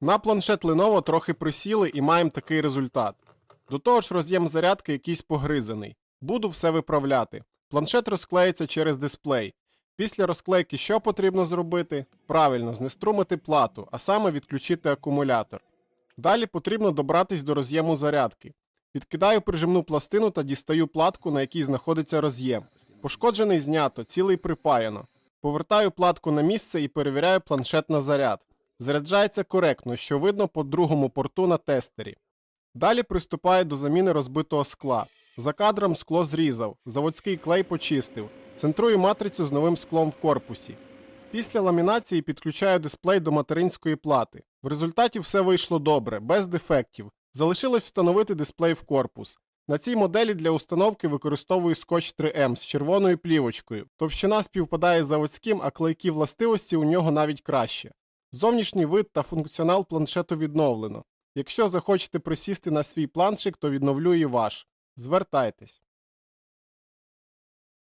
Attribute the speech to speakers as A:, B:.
A: На планшет Lenovo трохи присіли і маємо такий результат. До того ж, роз'єм зарядки якийсь погризаний. Буду все виправляти. Планшет розклеїться через дисплей. Після розклейки що потрібно зробити? Правильно, знеструмити плату, а саме відключити акумулятор. Далі потрібно добратись до роз'єму зарядки. Відкидаю прижимну пластину та дістаю платку, на якій знаходиться роз'єм. Пошкоджений знято, цілий припаяно. Повертаю платку на місце і перевіряю планшет на заряд. Заряджається коректно, що видно по другому порту на тестері. Далі приступаю до заміни розбитого скла. За кадром скло зрізав, заводський клей почистив. Центрую матрицю з новим склом в корпусі. Після ламінації підключаю дисплей до материнської плати. В результаті все вийшло добре, без дефектів. Залишилось встановити дисплей в корпус. На цій моделі для установки використовую скотч 3М з червоною плівочкою. Товщина співпадає з заводським, а клейкі властивості у нього навіть краще. Зовнішній вид та функціонал планшету відновлено. Якщо захочете присісти на свій планшик, то відновлю і ваш. Звертайтесь.